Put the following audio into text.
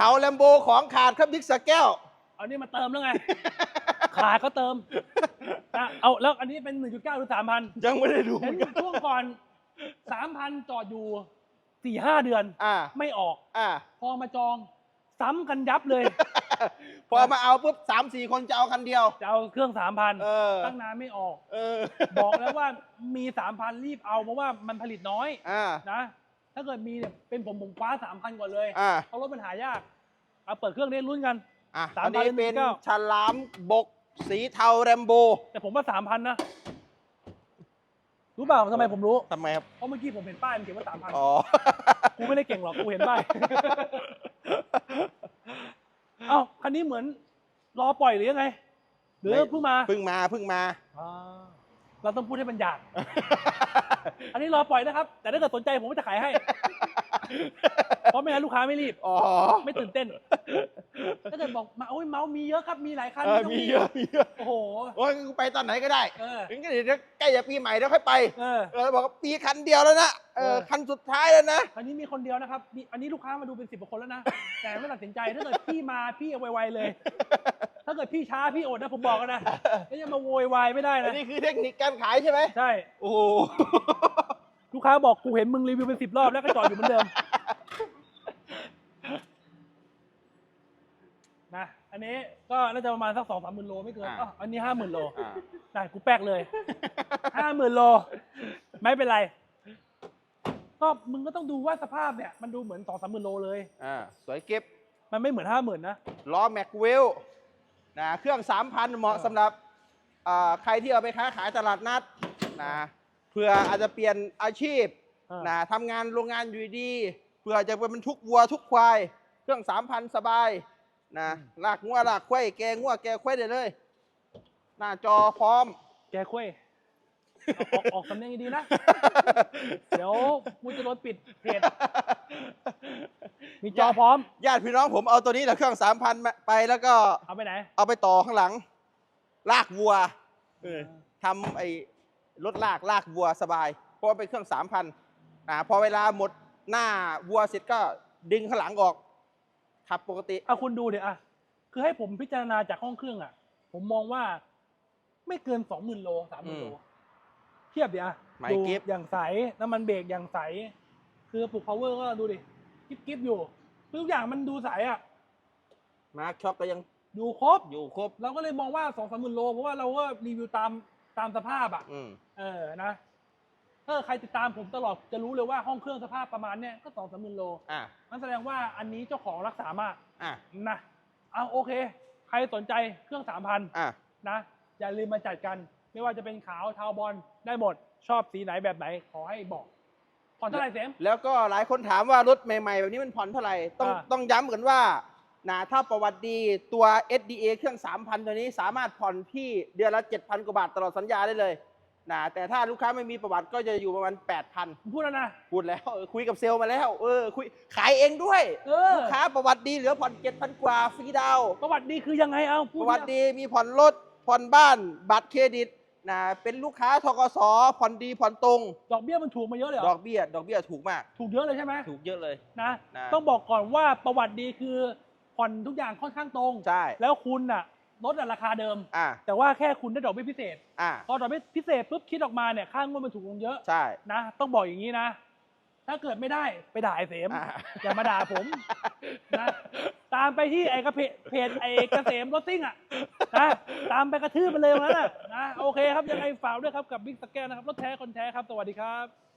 เทาแลมโบของขาดครับบิ๊กสแก้วเอานี่มาเติมแล้วไง ขาดก็เติมอะเอาแล้วอันนี้เป็น 1.9 หรือ 3,000ยังไม่ได้ดูเห็นช่วงก่อน 3,000 จอดอยู่ 4-5 เดือน อ่าไม่ออก อ่า พอมาจอง ซ้ำกันยับเลย พอมาเอาปุ๊บสามสี่คนจะเอาคันเดียว จะเอาเครื่อง3,000เออตั้งนานไม่ออก เออบอกแล้วว่ามี 3,000 รีบเอาเพราะว่ามันผลิตน้อยอ่า นะ ถ้าเกิดมีเนี่ยเป็นผมผมคว้า3,000ก่อนเลยอ่าเพราะรถมันหายากเอาเปิดเครื่องได้ลุ้นกัน อะสามอันนี้พันเป็นเก้า ฉลามบกสีเทาแรมโบแต่ผมว่า3,000นะ รู้เปล่าทำไมผมรู้ ทำไมครับ เพราะเมื่อกี้ผมเห็นป้ายมันเขียนว่า3,000อ๋อ กูไม่ได้เก่งหรอก กูเห็นป้าย เอ้าคันนี้เหมือน รอปล่อยหรือยังไง หรือไม่ เพิ่งมาเพิ่งมาเพิ่งมา อ่าเราต้องพูดให้มันหยาบ อันนี้รอปล่อยนะครับ แต่ถ้าเกิดสนใจผมก็จะขายให้ เพราะไม่งั้นลูกค้าไม่รีบ อ๋อไม่ตื่นเต้น ถ้าเกิดบอกมาโอ้ยเมาส์มีเยอะครับ มีหลายคันเออไต้งมีรีบเยอะมีเยอะโอ้โห โอ้ยกูไปตอนไหนก็ได้เออ ถึงก็เดี๋ยวใกล้จะปีใหม่แล้วค่อยไปเออ เออบอกว่าปีคันเดียวแล้วนะเออเออ คันสุดท้ายแล้วนะคันนี้มีคนเดียวนะครับนี่อันนี้ลูกค้ามาดูเป็นสิบกว่าคนแล้วนะ แต่ไม่ตัดสินใจ ถ้าเกิดพี่มาพี่เอาไวๆเลย ถ้าเกิดพี่ช้าพี่อดนะผมบอกกันนะไม่จะมาโวยวายไม่ได้อันะ นนี้คือเทคนิคการขายใช่ไหมใช่ โอ้โห ลูกค้าบอกกูเห็นมึงรีวิวเป็นสิบรอบแล้วก็จอดอยู่เหมือนเดิมนะอันนี้ก็น่าจะประมาณสักสองสามหมื่นโลไม่เกินอะอ๋ออันนี้ห้าหมื่นโลอ่า ได้กูแป๊กเลยห้าหมื่นโล ไม่เป็นไร ก็มึงก็ต้องดูว่าสภาพเนี่ย มันดูเหมือนสองสามหมื่นโลเลย อ่าสวยเก็บมันไม่เหมือนห้าหมื่นนะ ล้อแม็กเวลนะเครื่อง 3,000 เหมาะเออสำหรับอ่าใครที่เอาไปค้าขายตลาดนัดนะ เพื่ออาจจะเปลี่ยนอาชีพเออนะทำงานโรงงานอยู่ดีเพื่อจะไปบรรทุกวัวทุกควาย เครื่อง3,000สบายนะลากงัวลากควายแกงัวแกควายได้เลย หน้าจอพร้อม แกคุยออกออกสำเนียงดีๆนะ เดี๋ยวกูจะโดนปิดเพจมีจอพร้อม ญาติพี่น้องผมเอาตัวนี้แหละเครื่อง3,000มาไปแล้วก็เอาไปไหนเอาไปต่อข้างหลัง ลากวัวเออทำไอ้ รถลากลากวัวสบาย เพราะว่าเป็นเครื่อง3,000อ่าพอเวลาหมดหน้าวัวเสร็จก็ดึงข้างหลังออกขับปกติ เอาคุณดูเดี๋ยวอะคือให้ผมพิจารณาจากห้องเครื่องอะผมมองว่าไม่เกินสองหมื่นโลสามหมื่นโลอืมเทียบดิอะไม่ดูกิ๊บ อย่างใสน้ำมันเบรกอย่างใส คือปลุก power ก็ดูดิกิ๊บกิ๊บอยู่ทุกอย่างมันดูใสอะมาร์คช็อปก็ยังดูครบ อยู่ครบ เราก็เลยมองว่าสองสามหมื่นโล เพราะว่าเราก็รีวิวตาม ตามสภาพอะอืมเออนะถ้าใครติดตามผมตลอดจะรู้เลยว่าห้องเครื่องสภาพประมาณเนี้ยก็สองสามหมื่นโลอะนั่นแสดงว่าอันนี้เจ้าของรักษามากอะนะเอาโอเค ใครสนใจเครื่องสามพันอะนะ อย่าลืมมาจัดกัน ไม่ว่าจะเป็นขาวเทาบอลได้หมด ชอบสีไหนแบบไหนขอให้บอกผ่อนเท่าไหร่เสมแล้วก็หลายคนถามว่ารถใหม่ๆแบบนี้มันผ่อนเท่าไหร่ต้องอ่า ต้องย้ำกันว่า นะถ้าประวัติดีตัว SDA เครื่อง 3,000 ตัวนี้สามารถผ่อนที่เดือนละ 7,000 กว่าบาทตลอดสัญญาได้เลยนะแต่ถ้าลูกค้าไม่มีประวัติก็จะอยู่ประมาณ 8,000ผมพูดแล้วนะ พูดแล้วเออคุยกับเซลล์มาแล้ว เออคุยขายเองด้วย เออ ลูกค้าประวัติดีเหลือผ่อน 7,000 กว่าฟรีดาวน์ประวัติดีคือยังไงเอาพูปดระวัติดีมีผ่อนรถผ่อนบ้าน บัตรเครดิตนะเป็นลูกค้าทกสผ่อนดีผ่อนตรง ดอกเบี้ยมันถูกมาเยอะเลยเหรดออกเบี้ยดอกเบี้ยถูกมาก ถูกเยอะเลยใช่ไหมถูกเยอะเลย นะ นะ ต้องบอกก่อนว่าประวัติดีคือ ผ่อนทุกอย่างค่อนข้างตรง ใช่ แล้วคุณน่ะลดราคาเดิม อ่าแต่ว่าแค่คุณได้ดอกเบี้ยพิเศษ อ่าพอดอกเบี้ยพิเศษปุ๊บคิดออกมาเนี่ยค่างวดมันถูกลงเยอะใช่ นะต้องบอกอย่างนี้นะ ถ้าเกิดไม่ได้ไปด่าไอ้เสมอ่า อย่ามาด่าผมนะตามไปที่ไอ้กระเพจเพจไอ้เกษมรถซิ่งอะนะตามไปกระทืบมันเลยวันนั้นน่ะนะโอเคครับยังไงฝากด้วยครับกับบิ๊กสแกนนะครับรถแท้คนแท้ครับสวัสดีครับ